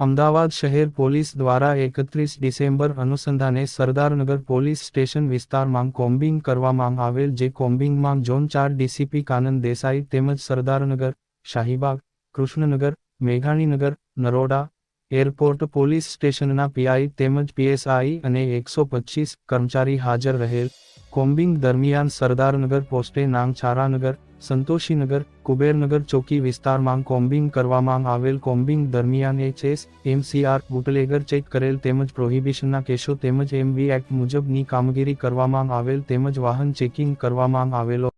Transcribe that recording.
અમદાવાદ શહેર પોલીસ દ્વારા એકત્રીસ ડિસેમ્બર અનુસંધાને સરદારનગર પોલીસ સ્ટેશન વિસ્તારમાં કોમ્બિંગ કરવામાં આવેલ, જે કોમ્બિંગમાં ઝોન ચાર ડીસીપી કાનન દેસાઈ તેમજ સરદારનગર, શાહીબાગ, કૃષ્ણનગર, મેઘાણીનગર, નરોડા, એરપોર્ટ પોલીસ સ્ટેશનના પીઆઈ તેમજ પીએસઆઈ અને એકસો કર્મચારી હાજર રહેલ. કોમ્બિંગ દરમિયાન સરદારનગર પોસ્ટે નાંગછારાનગર સંતોષીનગર, કુબેરનગર ચોકી વિસ્તારમાં કોમ્બિંગ કરવામાં આવેલ કોમ્બિંગ દરમિયાન એચએસ એમસીઆર બુટલેગર ચેક કરેલ તેમજ પ્રોહિબિશનના કેસો તેમજ એમવી એક્ટ મુજબની કામગીરી કરવામાં આવેલ તેમજ વાહન ચેકિંગ કરવામાં આવેલો